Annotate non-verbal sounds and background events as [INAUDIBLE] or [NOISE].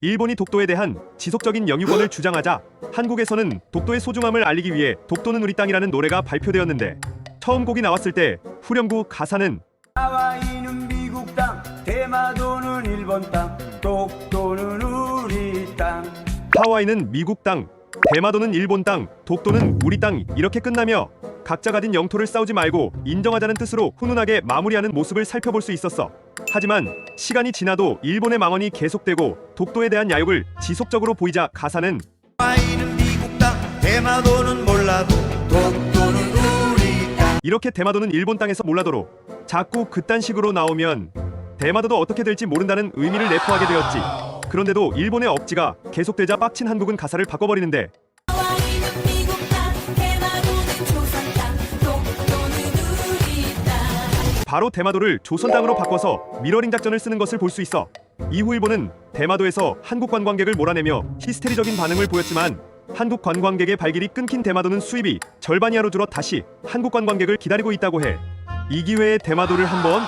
일본이 독도에 대한 지속적인 영유권을 [GASPS] 주장하자 한국에서는 독도의 소중함을 알리기 위해 독도는 우리 땅이라는 노래가 발표되었는데 처음 곡이 나왔을 때 후렴구 가사는 하와이는 미국 땅, 대마도는 일본 땅, 독도는 우리 땅. 하와이는 미국 땅, 대마도는 일본 땅, 독도는 우리 땅 이렇게 끝나며 각자 가진 영토를 싸우지 말고 인정하자는 뜻으로 훈훈하게 마무리하는 모습을 살펴볼 수 있었어. 하지만 시간이 지나도 일본의 망언이 계속되고 독도에 대한 야욕을 지속적으로 보이자 가사는 이렇게 대마도는 일본 땅에서 몰라도록 자꾸 그딴 식으로 나오면 대마도도 어떻게 될지 모른다는 의미를 내포하게 되었지. 그런데도 일본의 억지가 계속되자 빡친 한국은 가사를 바꿔버리는데 바로 대마도를 조선 땅으로 바꿔서 미러링 작전을 쓰는 것을 볼 수 있어. 이후 일본은 대마도에서 한국 관광객을 몰아내며 히스테리적인 반응을 보였지만 한국 관광객의 발길이 끊긴 대마도는 수입이 절반 이하로 줄어 다시 한국 관광객을 기다리고 있다고 해. 이 기회에 대마도를 한번